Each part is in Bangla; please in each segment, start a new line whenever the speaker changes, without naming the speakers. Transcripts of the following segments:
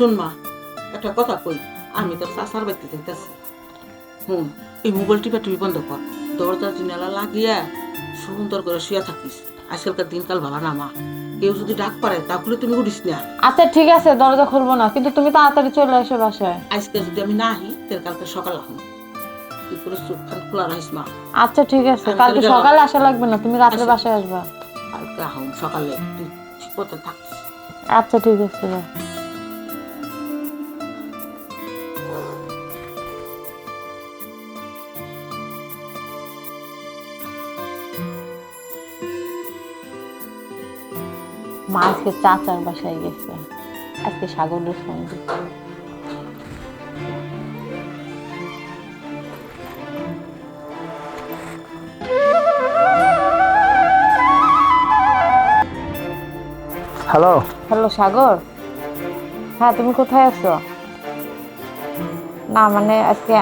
শুন মা একটা কথা কই আমি তোর চাষার বাড়িতে যেতেছি হুম এই মোবাইল টিপা টিভি বন্ধ কর। দরজা জিনালা লাগিয়া সুন্দর করে শুয়ে থাকিস। আজকালকার দিনকাল ভালো না মা। কেউ যদি ডাক পারে তাহলে তুমি উঠিস না।
আচ্ছা ঠিক আছে দরজা খুলবো না কিন্তু তুমি তাড়াতাড়ি চলে এসো বাসায়।
আজকে যদি আমি না আহি তাহলে কালকে সকাল আহুন কি করে চোখ খোলা রাখিস মা।
আচ্ছা ঠিক আছে কালকে সকালে আসা লাগবে না তুমি রাত্রে
আচ্ছা।
বাসায় আসবা।
কালকে আহুন সকালে। তুই ঠিক মতো থাকিস।
আচ্ছা ঠিক আছে মা আজকে চাচার বাসায় গেছে। আজকে সাগরের দিচ্ছে
হ্যালো
হ্যালো সাগর। হ্যাঁ তুমি কোথায় আছো? না মানে আজকে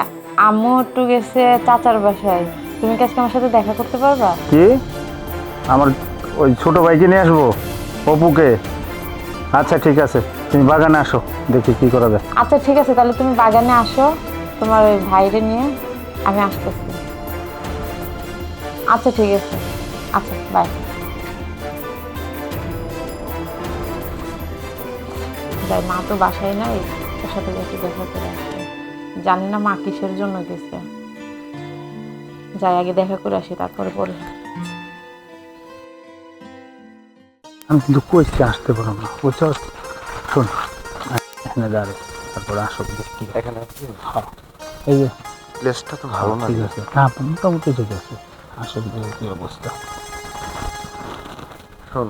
আম্মু একটু গেছে চাচার বাসায়। তুমি কি আজকে আমার সাথে দেখা করতে পারবা?
কি? আমার ওই ছোট ভাইকে নিয়ে আসব? অপুকে? আচ্ছা ঠিক আছে। তুমি বাগানে আসো, দেখি কি করা যায়।
আচ্ছা ঠিক আছে, তাহলে তুমি বাগানে আসো, তোমার ওই ভাইরে নিয়ে আমি আসতেছি। আচ্ছা ঠিক আছে। আচ্ছা বাই যাই, মা তো বাসায় নাই, ওর সাথে একটু দেখা করে আসি। জানি না মা কিসের জন্য গেছে। যাই, আগে দেখা করে আসি, তারপরে পরে।
আমি কিন্তু কইছি আসতে পারো না। বুঝছ শোন এখানে দাঁড়ো তারপরে আসো দেখি।
এখানে
হ্যাঁ। এই যে
প্লেসটা তো ভালো না।
ঠিক আছে। না মোটামুটি ঠিক আছে। আসো কি অবস্থা।
শোন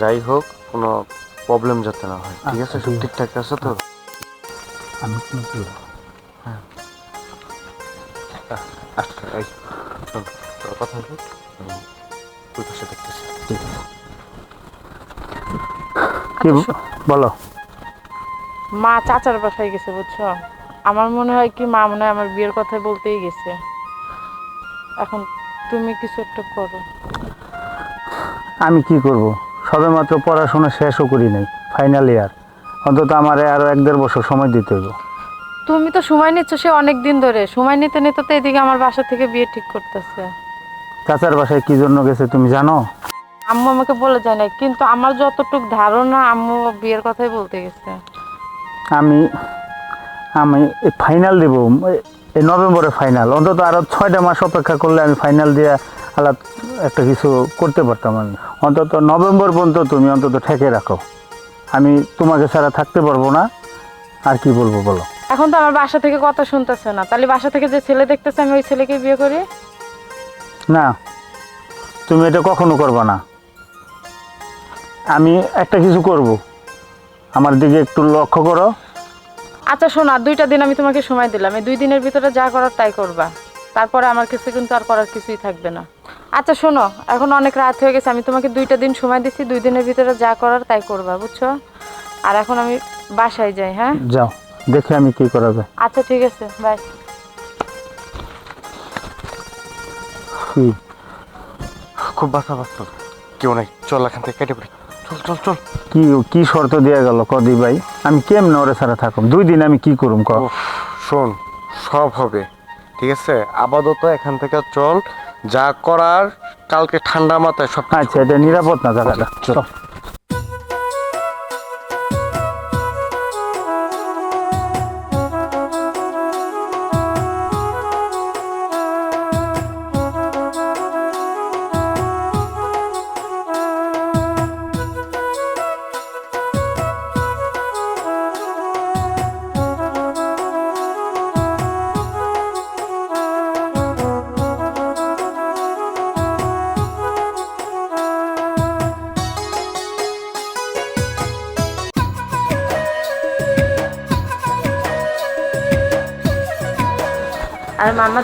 যাই হোক কোনো প্রবলেম যাতে না হয়। ঠিক আছে?
আচ্ছা,
সব ঠিকঠাক আছে তো?
আমি কোনো কি
আচ্ছা তোর কথা হোক তুই পাশে দেখতেছি।
ঠিক আছে। কি বলো
মা চাচার বাসায় গেছে বুঝছ? আমার মনে হয় কি মা মনে হয় আমার বিয়ের কথা বলতেই গেছে। এখন তুমি কিছু একটা করো।
আমি কি করব? সবেমাত্র পড়াশোনা শেষও করি নাই ফাইনাল ইয়ার অন্তত আমার আরও এক দেড় বছর সময় দিতে হইব।
তুমি তো সময় নিচ্ছ সে অনেক দিন ধরে। সময় নিতে নিতে তো এদিকে আমার বাসা থেকে বিয়ে ঠিক করতেছে।
চাচার বাসায় কি জন্য গেছে তুমি জানো?
আম্মু আমাকে বলে যায় না কিন্তু আমার যতটুক ধারণা আম্মু বিয়ের কথাই বলতে গেছে।
আমি আমি ফাইনাল দেব এই নভেম্বরে ফাইনাল অন্তত আরও ছয়টা মাস অপেক্ষা করলে আমি ফাইনাল দিয়ে আলাপ একটা কিছু করতে পারতাম আমি। অন্তত নভেম্বর পর্যন্ত তুমি অন্তত ঠেকে রাখো। আমি তোমাকে ছাড়া থাকতে পারব না আর কি বলব বলো?
এখন তো আমার বাসা থেকে কথা শুনতেছে না তাহলে বাসা থেকে যে ছেলে দেখতেছে আমি ওই ছেলেকে বিয়ে করি?
না তুমি এটা কখনো করবে না। আমি একটা কিছু করব। আমার দিকে একটু লক্ষ্য করো।
আচ্ছা শোনো আর দুইটা দিন আমি তোমাকে সময় দিলাম। এই দুই দিনের ভিতরে যা করার তাই করবা। তারপরে আমার কাছে কিন্তু আর করার কিছুই থাকবে না। আচ্ছা শোনো এখন অনেক রাত হয়ে গেছে আমি তোমাকে দুইটা দিন সময় দিচ্ছি দুই দিনের ভিতরে যা করার তাই করবা বুঝছ? আর এখন আমি বাসায় যাই হ্যাঁ?
যাও দেখে আমি কি করা যায়।
আচ্ছা ঠিক আছে বাই।
খুব বাসা বাস্তব কেউ নাই চল এখান থেকে কেটে পড়ি। চল চল চল।
কি কি শর্ত দেয়া গেল? কদি ভাই? আমি কেমনে ওরে ছাড়া থাকুম? দুই দিন আমি কি করুম ক?
শোন সব হবে ঠিক আছে? আপাতত এখান থেকে চল যা করার কালকে ঠান্ডা মাথায় সব
আচ্ছা এটা নিরাপদ না দাদা
চল।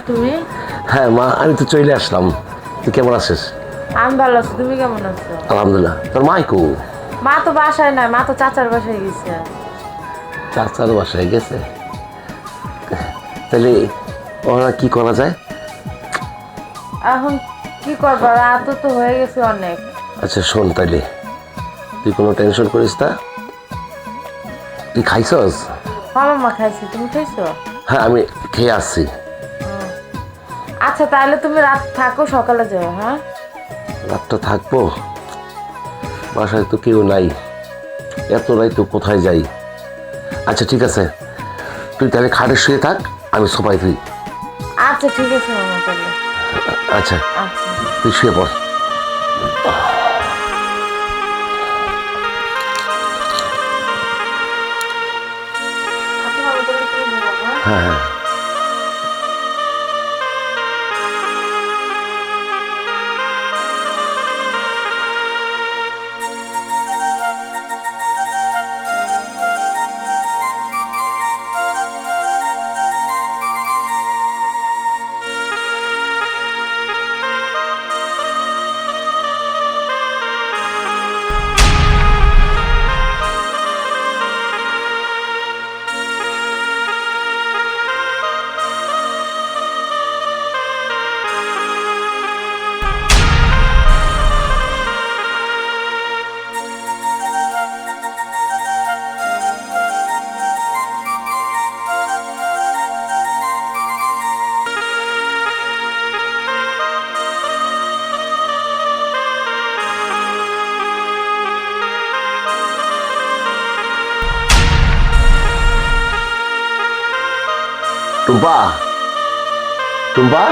তুমি?
হ্যাঁ মা আমি তো চলে আসলাম। তুই কেমন আছিস?
আমি ভালো আছি তুমি কেমন আছো?
আলহামদুলিল্লাহ। তোর মাইকু
মা তো বাসায় নাই মা তো চাচার বাসায় গেছে।
চাচার বাসায় গেছে? তাহলে ওরা কি করা যায়?
এখন কি করবা? রাত তো হয়ে গেছে অনেক।
আচ্ছা শোন তাইলে। তুই কোনো টেনশন করিস না। তুই খাইছস?
হ্যাঁ মামা খাইছি। তুমি খাইছো?
হ্যাঁ আমি খেয়ে আসছি।
আচ্ছা তাহলে তুমি রাত থাকো সকালে যাও হ্যাঁ?
রাতটা থাকব। বাসায় তো কেউ নাই। এত রাত কোথায় যাই? আচ্ছা ঠিক আছে। তুই তাহলে খাটে শুয়ে থাক আমি সোফায় তুই
আচ্ছা ঠিক আছে মামা তাহলে।
আচ্ছা
আচ্ছা।
তুই শুয়ে পড়।
ঘুমাও, হ্যাঁ?
হ্যাঁ। টুম্পা। টুম্পা?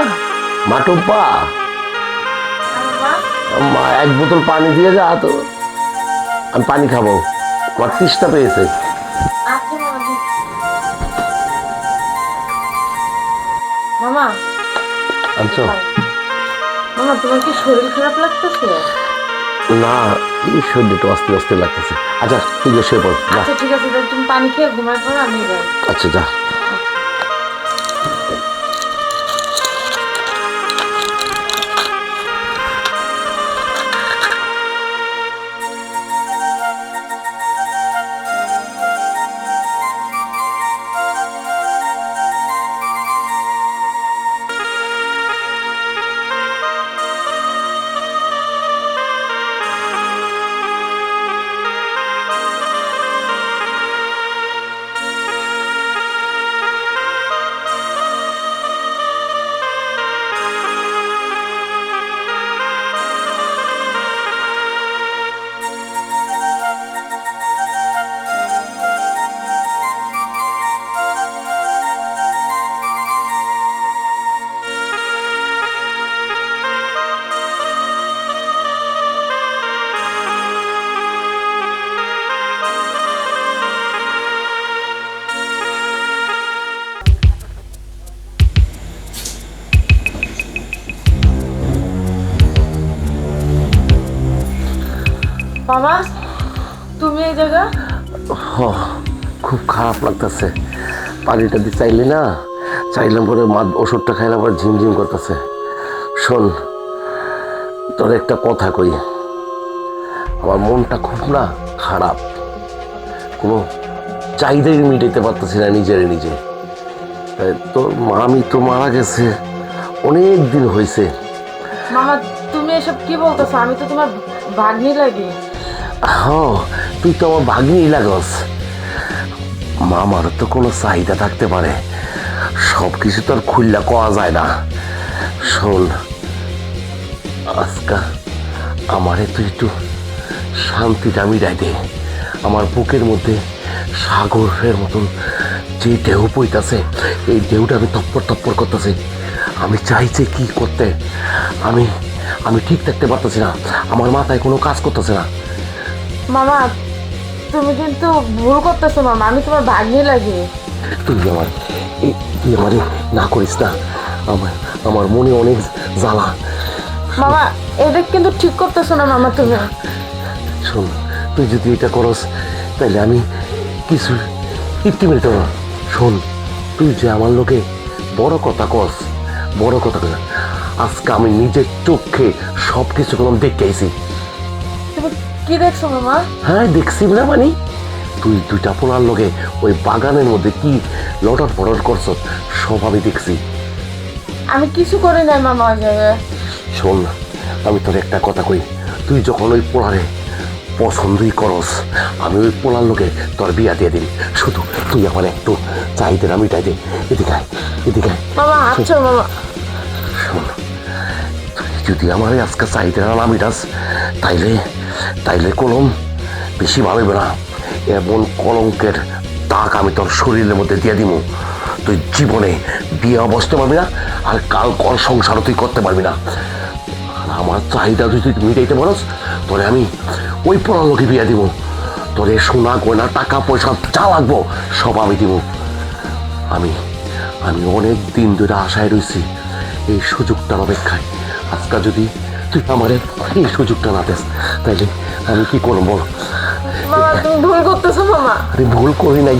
মা টুম্পা। মা এক বোতল পানি দিয়ে যা তো। আমি পানি খাব। আমার তৃষ্ণা পেয়েছে।
আচ্ছা মামা। দিচ্ছি। মামা তোমার কি শরীর খারাপ লাগতেছে?
না এই শরীর একটু অস্থির অস্থির লাগতেছে। আচ্ছা তুই শুয়ে পড়
আচ্ছা ঠিক আছে তুমি পানি খেয়ে ঘুমাই পড়ো আমি যাই।
আচ্ছা যা।
তুমি এই জায়গা?
হ, খুব খারাপ লাগতেছে। পানিটা দিয়ে চাইলি না চাইলাম পরে মা ওষুধটা খাইলাম পরে ঝিমঝিম করতেছে। শোন তোর একটা কথা কই। আমার মনটা খুব না খারাপ। কোনো চাহিদাই মিটাইতে পারতেছি না নিজের নিজে। তাই তোর মামি তো মারা গেছে অনেক দিন হয়েছে
মামা তুমি এসব কি বলতেছো? আমি তো তোমার ভাগ্নি লাগি।
হ্যাঁ তুই তো আমার ভাগ্নি লাগস মামার তো কোনো চাহিদা থাকতে পারে। সব কিছু তো আর খুললা কওয়া যায় না। শোন, আজকা আমারে তুই একটু শান্তিটা মিটাই দে। আমার বুকের মধ্যে সাগরের মতন যে ঢেউ বইতাছে, এই ঢেউটা আমি তপ্পর তপ্পর করতেছে। আমি চাইছে কি করতে? আমি আমি ঠিক থাকতে পারতেছি না। আমার মাথায় কোনো কাজ করতেছে না।
মামা তুমি কিন্তু ভুল করতেছো মামা। আমি তোমার ভাগ্নি লাগে।
তুই আমার তুই আমারে না করিস না। আমার আমার মনে অনেক জ্বালা।
মামা এটা কিন্তু ঠিক করতেছো না মামা তুমি।
শোন তুই যদি এটা করস তাহলে আমি কিছু তৃপ্তি মিলতে পারব। শোন তুই যে আমার লোকে বড় কথা কস বড় কথা আজকে আমি নিজের চোখে সব কিছু কোনো দেখতে আইছি।
কি দেখছ মামা?
হ্যাঁ দেখছি না মানে। তুই দুইটা পোলার লোকে ওই বাগানের মধ্যে কি লটর ফটর করছ সব আমি দেখছি।
আমি কিছু করি নাই মামা ওই জায়গায়।
শোন আমি তোর একটা কথা কই। তুই যখন ওই পোড়ারে পছন্দই করস আমি ওই পোলার লোকে তোর বিয়া দিয়ে দিন শুধু তুই আমার একটু চাহিদা না মিটাই দে। এদিকে আয়, এদিকে আয়।
মামা আচ্ছা মামা?
শোন তুই যদি আমার এই আজকে চাহিদা না মিটাস তাইলে তাইলে কলম বেশি ভালো হবে না। এমন কলঙ্কের দাগ আমি তোর শরীরের মধ্যে দিয়ে দিব তুই জীবনে বিয়ে বসতে পারবি না, আর কাল কল সংসারও তুই করতে পারবি না। আর আমার চাহিদা তুই তুই মিটাইতে পারস, তোরে আমি ওই পড়ার লোকে বিয়ে দিব তোরে সোনা, গয়না, টাকা, পয়সা যা লাগবো, সব আমি দিব আমি আমি অনেক দিন ধরে আশায় রয়েছি এই সুযোগটার অপেক্ষায়। আজকাল যদি তুই আমার এই সুযোগটা না দেস। তাইলে আমি কি করব? বল
মামা তুমি ভুল করতেছো মামা।
আরে ভুল করি নাই।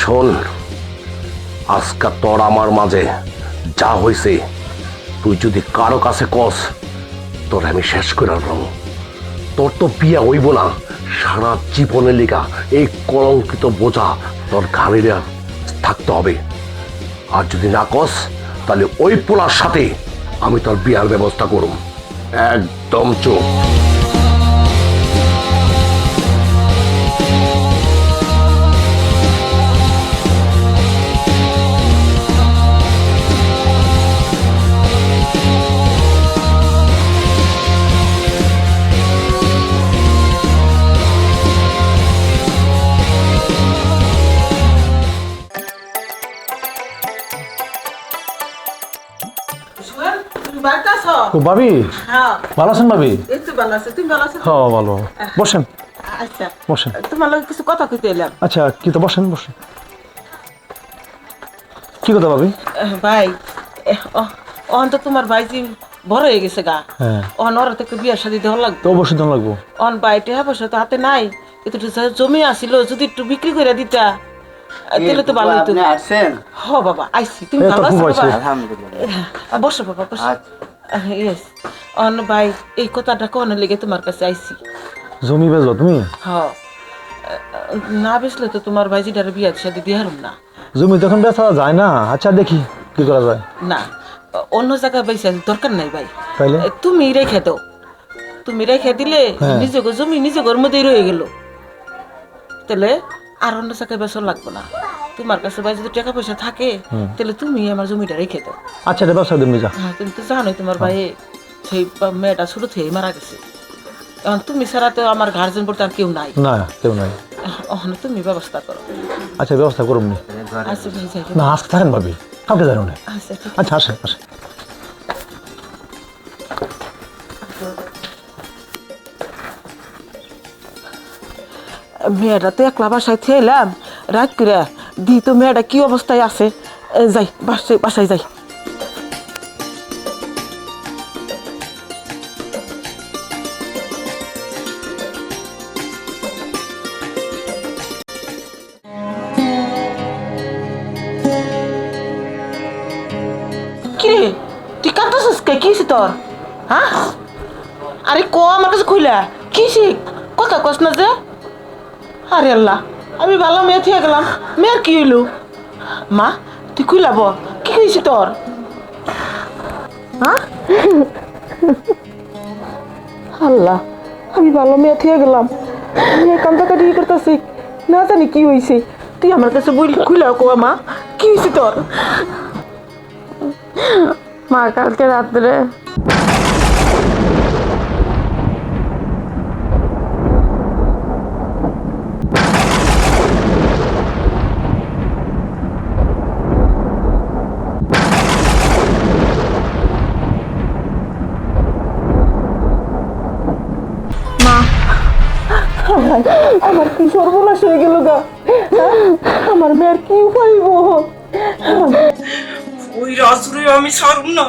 শোন আজকা তোর আমার মাঝে যা হয়েছে তুই যদি কারও কাছে কস, তোর আমি শেষ করে আনলাম তোর তো বিয়ে হইব না, সারা জীবনের লিগা এই কলঙ্কিত বোঝা তোর ঘাড়ে থাকতে হবে। আর যদি না কস, তাহলে ওই পোলার সাথে আমি তোর বিয়ার ব্যবস্থা করুম। একদম চোখ
ও ভাবি?
হ্যাঁ,
ভালো আছেন ভাবি? হ্যাঁ ভালো। বসেন।
আচ্ছা,
বসেন।
তোমার লগে কিছু কথা কইতে এলাম।
আচ্ছা কি তো বসেন বসেন। কি কথা ভাবি?
ভাই অহন তো তোমার ভাইজি বড় হয়ে গেছে গা।
হ্যাঁ।
অহন ওর থেকে বিয়ার শাদি দেওয়া লাগবে।
অবশ্যই তো লাগবো।
অহন টেহা পয়সা তো হাতে নাই। একটু জমি আসিল যদি একটু বিক্রি করে দিতা। তাহলে তো ভালো হতো।
আপনি
হ বাবা আইসি। তুমি ভালো আছো বাবা?
আলহামদুলিল্লাহ
বসো বাবা বসো।
আচ্ছা।
ইয়েস অন ভাই এই কথাটা কোন লেগে তোমার কাছে আইসি।
জমি বেচবা তুমি?
হ। না বেসলে তো তোমার ভাইজিটার বিয়া শাদি দিয়ে হারুম না।
জমি তখন বেচা যায় না। আচ্ছা দেখি কি করা যায়।
না অন্য জায়গায় বেশি দরকার নাই ভাই। তুমি রেখে দাও। তুমি রেখে দিলে
হ্যাঁ।
জমি নিজে ঘর মধ্যেই রয়ে গেল। তাহলে আর অন্য জায়গায় বেসর লাগবে না। তোমার কাছে ভাই যদি টাকা পয়সা থাকে তাহলে তুমি আমার জমিটা রেখে দাও।
আচ্ছা এটা ব্যবসা তুমি যা।
হ্যাঁ তুমি তো জানোই তোমার ভাই সেই মেয়েটা শুরু থেকেই মারা গেছে। এখন তুমি ছাড়া তো আমার গার্জেন বলতে আর কেউ নাই।
না কেউ নাই।
এখন তুমি ব্যবস্থা করো।
আচ্ছা ব্যবস্থা করুন নি।
আচ্ছা ভাই
না আজকে থাকেন ভাবি। কাউকে জানো না
আচ্ছা
আচ্ছা আসেন আসেন।
মেয়েটা তো একলা বাসায় থেলাম রাত করে দি তো মেয়েটা কি অবস্থায় আছে? যাই, বাসায় বাসায় যাই। কে? হ্যাঁ? আরে ক, আমার কাছে খুইলা কি কথা কস না যে। আরে আল্লাহ, আমি ভালো মেয়ে থেকে গেলাম। মেয়ের কি হইল? মা, তুই খুইলা বল কি হয়েছে তোর? হ্যাঁ? আল্লাহ, আমি ভালো মেয়ে থেকে গেলাম। আমি মেয়ে কান্দাকাটি করতেছি। না জানি কি হয়েছে তুই আমার কাছে বই খুইলা কো, মা, কি হয়েছে তোর?
মা, কালকে রাত্রে
আমার কি সর্বনাশ হয়ে গেল গা? আমার মেয়ের কি উপাইব
ওই রাজুরে আমি ছাড়ুম না।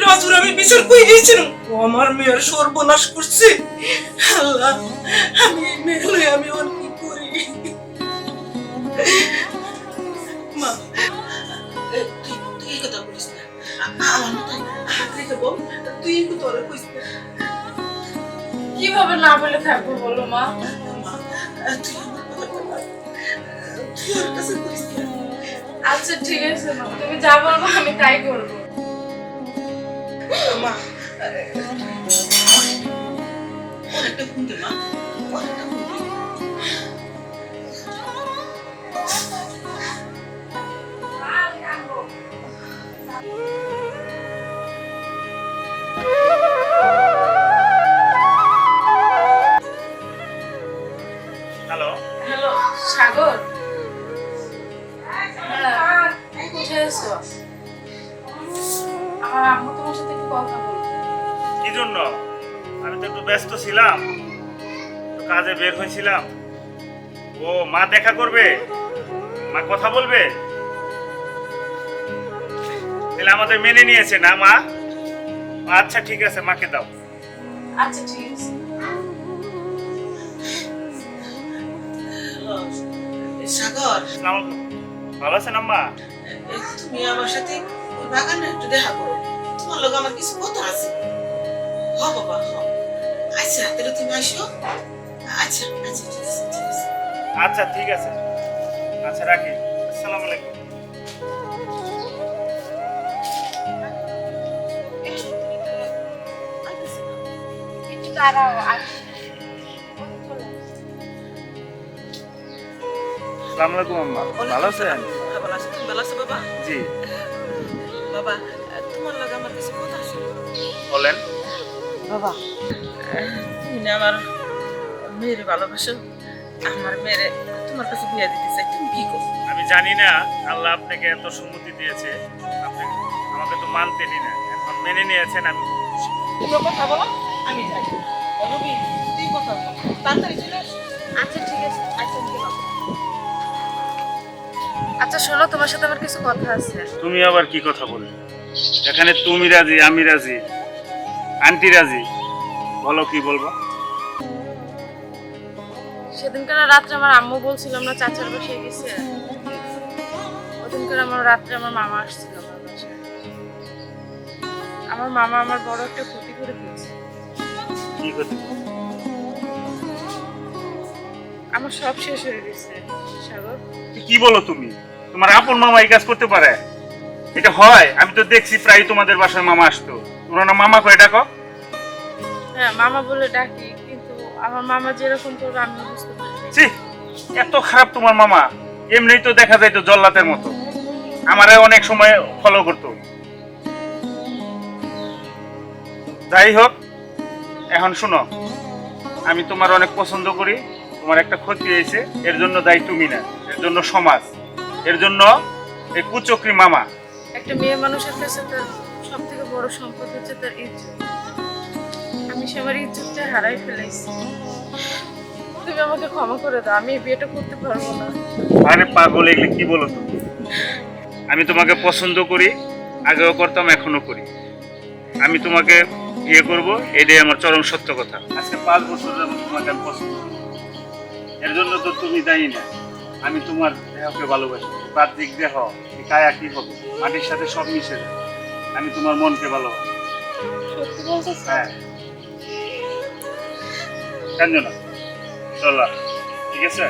রাজুর আমি বিচার করে দিয়েছিলাম? ও আমার মেয়ের সর্বনাশ করছে। আল্লাহ আমি এই মেয়ে লয়ে আমি আর কি করি? মা তুই তুই কথা বলিস না। আ- আমার মাথায়
দেখে বল তুই একটু তোরে কইস
কীভাবে না বলে থাকব বলো মা? আচ্ছা ঠিক আছে মা তুমি যা বলব আমি তাই করব
মা অনেকটা ঘুমতে মা অনেকটা
কাজে বের হয়েছিলাম। ও মা দেখা করবে? মা কথা বলবে? তাহলে আমাদের মেনে নিয়েছে না মা? আচ্ছা ঠিক আছে মাকে দাও।
আচ্ছা ঠিক আছে।
সাগর।
ভালো আছেন আম্মা?
তুমি আমার সাথে ওই বাগানে একটু দেখা করো। তোমার লোক আমার কিছু কথা আছে। হ বাবা হ। আচ্ছা তাহলে তুমি আসো। আচ্ছা আচ্ছা ঠিক আছে ঠিক আছে।
আচ্ছা ঠিক আছে। আচ্ছা রাখি। আসসালামু আলাইকুম।
দাঁড়াও আর
আসসালামু আলাইকুম আম্মা। ভালো আছেন?
ভালো আছো। তুমি ভালো আছো বাবা?
জি।
বাবা তোমার লোক আমার কিছু কথা আছে।
বলেন।
বাবা তুমি আমার মেয়ের ভালোবাসো আমার মেয়েরে তোমার কাছে বিয়ে দিতে চাই তুমি কি করো?
আমি জানি না আল্লাহ আপনাকে এত সম্মতি দিয়েছে আপনি আমাকে তো মানতেনই না এখন মেনে নিয়েছেন আমি
তুমি কথা বলো আমি যাই। রবি তুই কথা বল তাড়াতাড়ি চলে আসো
আচ্ছা ঠিক আছে।
আচ্ছা।
আচ্ছা শোনো তোমার সাথে আমার কিছু কথা আছে।
তুমি আবার কি কথা বললে? এখানে তুমি রাজি আমি রাজি আন্টি রাজি বলো কি বলব?
সেদিনকার রাত্রে আমার আম্মু বলছিলাম না চাচার বাসায় গেছে। ওদিনকার আমার রাত্রে আমার মামা আসছিল আমার বাসায়। আমার মামা আমার বড় একটা ক্ষতি করে দিয়েছে
কি
আমার সব শেষ হয়ে গেছে সাগর।
কি বলো তুমি? তোমার আপন মামা এই কাজ করতে পারে? এটা হয় আমি তো দেখছি প্রায় তোমাদের বাসায় মামা আসতো। তোমরা না মামা করে ডাকো।
হ্যাঁ মামা বলে ডাকি কিন্তু আমার মামা যেরকম করবে আমি।
ছি, এত খারাপ তোমার মামা। এমনিই তো দেখা যায় তো জল্লাতের মতো। আমারে অনেক সময় ফলো করতো। যাই হোক, এখন শোনো, আমি তোমার অনেক পছন্দ করি, তোমার একটা ক্ষতি হয়েছে, এর জন্য দায়ী তুমি না, এর জন্য সমাজ, এর জন্য এই কুচক্রি মামা।
একটা মেয়ে মানুষের কাছে তার সব থেকে বড় সম্পদ হচ্ছে তার ইজ্জত। আমি সে আমার ইজ্জতটা হারাই ফেলেছি। তুমি আমাকে ক্ষমা করে দাও আমি বিয়েটা করতে পারব না।
আরে পাগল এগুলো কি বলো তুমি? আমি তোমাকে পছন্দ করি আগেও করতাম এখনও করি। আমি তোমাকে বিয়ে করব এটাই আমার চরম সত্য কথা। আজকে পাঁচ বছর যাবত তোমাকে আমি পছন্দ করি। এর জন্য তো তুমি দায়ী না। আমি তোমার দেহকে ভালোবাসি। বাহ্যিক দেহ এই কায়া কি হবে? মাটির সাথে সব মিশে যায়। আমি তোমার মনকে ভালোবাসি।
সত্যি বলছো
হ্যাঁ। কান্দো না? চলো ঠিক আছে?